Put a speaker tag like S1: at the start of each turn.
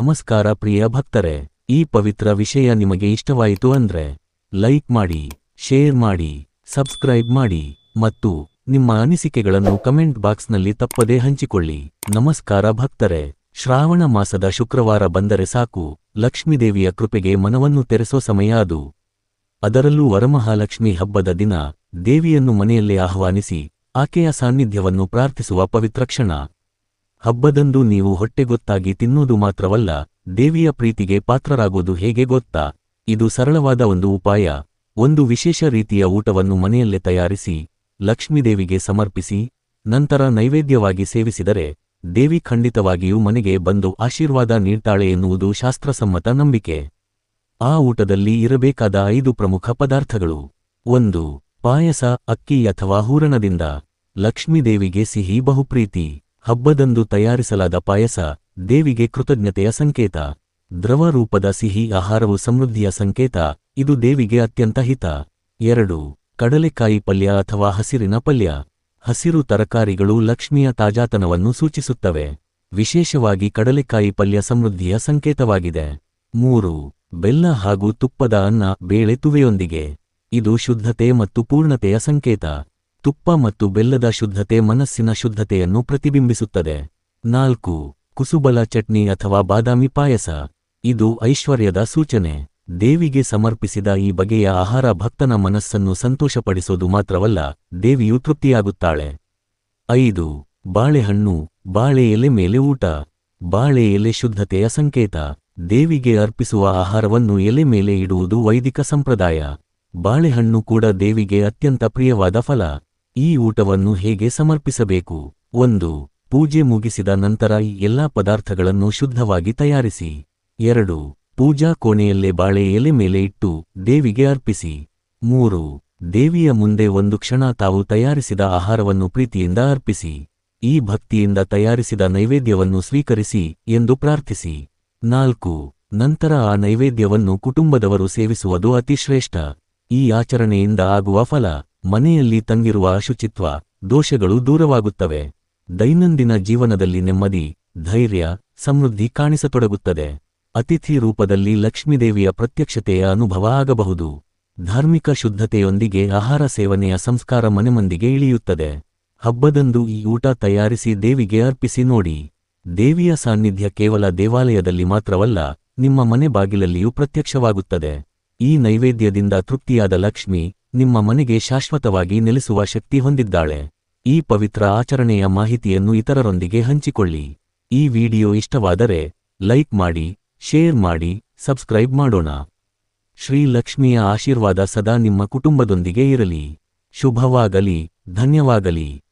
S1: ನಮಸ್ಕಾರ ಪ್ರಿಯ ಭಕ್ತರೆ, ಈ ಪವಿತ್ರ ವಿಷಯ ನಿಮಗೆ ಇಷ್ಟವಾಯಿತು ಅಂದ್ರೆ, ಲೈಕ್ ಮಾಡಿ, ಶೇರ್ ಮಾಡಿ, ಸಬ್ಸ್ಕ್ರೈಬ್ ಮಾಡಿ ಮತ್ತು ನಿಮ್ಮ ಅನಿಸಿಕೆಗಳನ್ನು ಕಮೆಂಟ್ ಬಾಕ್ಸ್ನಲ್ಲಿ ತಪ್ಪದೇ ಹಂಚಿಕೊಳ್ಳಿ. ನಮಸ್ಕಾರ ಭಕ್ತರೆ, ಶ್ರಾವಣ ಮಾಸದ ಶುಕ್ರವಾರ ಬಂದರೆ ಸಾಕು, ಲಕ್ಷ್ಮೀದೇವಿಯ ಕೃಪೆಗೆ ಮನವನ್ನು ತೆರೆಸೋ ಸಮಯ ಅದು. ಅದರಲ್ಲೂ ವರಮಹಾಲಕ್ಷ್ಮಿ ಹಬ್ಬದ ದಿನ, ದೇವಿಯನ್ನು ಮನೆಯಲ್ಲೇ ಆಹ್ವಾನಿಸಿ, ಆಕೆಯ ಸಾನ್ನಿಧ್ಯವನ್ನು ಪ್ರಾರ್ಥಿಸುವ ಪವಿತ್ರ ಕ್ಷಣ. ಹಬ್ಬದಂದು ನೀವು ಹೊಟ್ಟೆಗೊತ್ತಾಗಿ ತಿನ್ನೋದು ಮಾತ್ರವಲ್ಲ, ದೇವಿಯ ಪ್ರೀತಿಗೆ ಪಾತ್ರರಾಗೋದು ಹೇಗೆ ಗೊತ್ತಾ? ಇದು ಸರಳವಾದ ಒಂದು ಉಪಾಯ. ಒಂದು ವಿಶೇಷ ರೀತಿಯ ಊಟವನ್ನು ಮನೆಯಲ್ಲೇ ತಯಾರಿಸಿ, ಲಕ್ಷ್ಮೀದೇವಿಗೆ ಸಮರ್ಪಿಸಿ, ನಂತರ ನೈವೇದ್ಯವಾಗಿ ಸೇವಿಸಿದರೆ, ದೇವಿ ಖಂಡಿತವಾಗಿಯೂ ಮನೆಗೆ ಬಂದು ಆಶೀರ್ವಾದ ನೀಡ್ತಾಳೆ ಎನ್ನುವುದು ಶಾಸ್ತ್ರಸಮ್ಮತ ನಂಬಿಕೆ. ಆ ಊಟದಲ್ಲಿ ಇರಬೇಕಾದ ಐದು ಪ್ರಮುಖ ಪದಾರ್ಥಗಳು. ಒಂದು, ಪಾಯಸ, ಅಕ್ಕಿ ಅಥವಾ ಹೂರಣದಿಂದ ಲಕ್ಷ್ಮೀದೇವಿಗೆ ಸಿಹಿ ಬಹುಪ್ರೀತಿ. ಹಬ್ಬದಂದು ತಯಾರಿಸಲಾದ ಪಾಯಸ, ದೇವಿಗೆ ಕೃತಜ್ಞತೆಯ ಸಂಕೇತ. ದ್ರವ ರೂಪದ ಸಿಹಿ, ಆಹಾರವು ಸಮೃದ್ಧಿಯ ಸಂಕೇತ, ಇದು ದೇವಿಗೆ ಅತ್ಯಂತ ಹಿತ. ಎರಡು, ಕಡಲೆಕಾಯಿ ಪಲ್ಯ ಅಥವಾ ಹಸಿರಿನ ಪಲ್ಯ. ಹಸಿರು ತರಕಾರಿಗಳು ಲಕ್ಷ್ಮಿಯ ತಾಜಾತನವನ್ನು ಸೂಚಿಸುತ್ತವೆ. ವಿಶೇಷವಾಗಿ ಕಡಲೆಕಾಯಿ ಪಲ್ಯ ಸಮೃದ್ಧಿಯ ಸಂಕೇತವಾಗಿದೆ. ಮೂರು, ಬೆಲ್ಲ ಹಾಗೂ ತುಪ್ಪದ ಅನ್ನ, ಬೇಳೆ ತುವೆಯೊಂದಿಗೆ. ಇದು ಶುದ್ಧತೆ ಮತ್ತು ಪೂರ್ಣತೆಯ ಸಂಕೇತ. ತುಪ್ಪ ಮತ್ತು ಬೆಲ್ಲದ ಶುದ್ಧತೆ ಮನಸ್ಸಿನ ಶುದ್ಧತೆಯನ್ನು ಪ್ರತಿಬಿಂಬಿಸುತ್ತದೆ. ನಾಲ್ಕು, ಕುಸುಬಲ ಚಟ್ನಿ ಅಥವಾ ಬಾದಾಮಿ ಪಾಯಸ. ಇದು ಐಶ್ವರ್ಯದ ಸೂಚನೆ. ದೇವಿಗೆ ಸಮರ್ಪಿಸಿದ ಈ ಬಗೆಯ ಆಹಾರ ಭಕ್ತನ ಮನಸ್ಸನ್ನು ಸಂತೋಷಪಡಿಸೋದು ಮಾತ್ರವಲ್ಲ, ದೇವಿಯು ತೃಪ್ತಿಯಾಗುತ್ತಾಳೆ. ಐದು, ಬಾಳೆಹಣ್ಣು, ಬಾಳೆ ಎಲೆ ಮೇಲೆ ಊಟ. ಬಾಳೆ ಎಲೆ ಶುದ್ಧತೆಯ ಸಂಕೇತ. ದೇವಿಗೆ ಅರ್ಪಿಸುವ ಆಹಾರವನ್ನು ಎಲೆ ಮೇಲೆ ಇಡುವುದು ವೈದಿಕ ಸಂಪ್ರದಾಯ. ಬಾಳೆಹಣ್ಣು ಕೂಡ ದೇವಿಗೆ ಅತ್ಯಂತ ಪ್ರಿಯವಾದ ಫಲ. ಈ ಊಟವನ್ನು ಹೇಗೆ ಸಮರ್ಪಿಸಬೇಕು? ಒಂದು, ಪೂಜೆ ಮುಗಿಸಿದ ನಂತರ ಈ ಎಲ್ಲಾ ಪದಾರ್ಥಗಳನ್ನು ಶುದ್ಧವಾಗಿ ತಯಾರಿಸಿ. ಎರಡು, ಪೂಜಾ ಕೋಣೆಯಲ್ಲೇ ಬಾಳೆ ಎಲೆ ಮೇಲೆ ಇಟ್ಟು ದೇವಿಗೆ ಅರ್ಪಿಸಿ. ಮೂರು, ದೇವಿಯ ಮುಂದೆ ಒಂದು ಕ್ಷಣ ತಾವು ತಯಾರಿಸಿದ ಆಹಾರವನ್ನು ಪ್ರೀತಿಯಿಂದ ಅರ್ಪಿಸಿ. ಈ ಭಕ್ತಿಯಿಂದ ತಯಾರಿಸಿದ ನೈವೇದ್ಯವನ್ನು ಸ್ವೀಕರಿಸಿ ಎಂದು ಪ್ರಾರ್ಥಿಸಿ. ನಾಲ್ಕು, ನಂತರ ಆ ನೈವೇದ್ಯವನ್ನು ಕುಟುಂಬದವರು ಸೇವಿಸುವುದು ಅತಿಶ್ರೇಷ್ಠ. ಈ ಆಚರಣೆಯಿಂದ ಆಗುವ ಫಲ ಮನೆಯಲ್ಲಿ ತಂಗಿರುವ ಅಶುಚಿತ್ವ ದೋಷಗಳು ದೂರವಾಗುತ್ತವೆ. ದೈನಂದಿನ ಜೀವನದಲ್ಲಿ ನೆಮ್ಮದಿ, ಧೈರ್ಯ, ಸಮೃದ್ಧಿ ಕಾಣಿಸತೊಡಗುತ್ತದೆ. ಅತಿಥಿ ರೂಪದಲ್ಲಿ ಲಕ್ಷ್ಮೀದೇವಿಯ ಪ್ರತ್ಯಕ್ಷತೆಯ ಅನುಭವ ಆಗಬಹುದು. ಧಾರ್ಮಿಕ ಶುದ್ಧತೆಯೊಂದಿಗೆ ಆಹಾರ ಸೇವನೆಯ ಸಂಸ್ಕಾರ ಮನೆಮಂದಿಗೆ ಇಳಿಯುತ್ತದೆ. ಹಬ್ಬದಂದು ಈ ಊಟ ತಯಾರಿಸಿ ದೇವಿಗೆ ಅರ್ಪಿಸಿ ನೋಡಿ. ದೇವಿಯ ಸಾನ್ನಿಧ್ಯ ಕೇವಲ ದೇವಾಲಯದಲ್ಲಿ ಮಾತ್ರವಲ್ಲ, ನಿಮ್ಮ ಮನೆ ಬಾಗಿಲಲ್ಲಿಯೂ ಪ್ರತ್ಯಕ್ಷವಾಗುತ್ತದೆ. ಈ ನೈವೇದ್ಯದಿಂದ ತೃಪ್ತಿಯಾದ ಲಕ್ಷ್ಮಿ ನಿಮ್ಮ ಮನೆಗೆ ಶಾಶ್ವತವಾಗಿ ನೆಲೆಸುವ ಶಕ್ತಿ ಹೊಂದಿದ್ದಾಳೆ. ಈ ಪವಿತ್ರ ಆಚರಣೆಯ ಮಾಹಿತಿಯನ್ನು ಇತರರೊಂದಿಗೆ ಹಂಚಿಕೊಳ್ಳಿ. ಈ ವಿಡಿಯೋ ಇಷ್ಟವಾದರೆ ಲೈಕ್ ಮಾಡಿ, ಶೇರ್ ಮಾಡಿ, ಸಬ್ಸ್ಕ್ರೈಬ್ ಮಾಡೋಣ. ಶ್ರೀ ಲಕ್ಷ್ಮಿಯ ಆಶೀರ್ವಾದ ಸದಾ ನಿಮ್ಮ ಕುಟುಂಬದೊಂದಿಗೆ ಇರಲಿ. ಶುಭವಾಗಲಿ, ಧನ್ಯವಾಗಲಿ.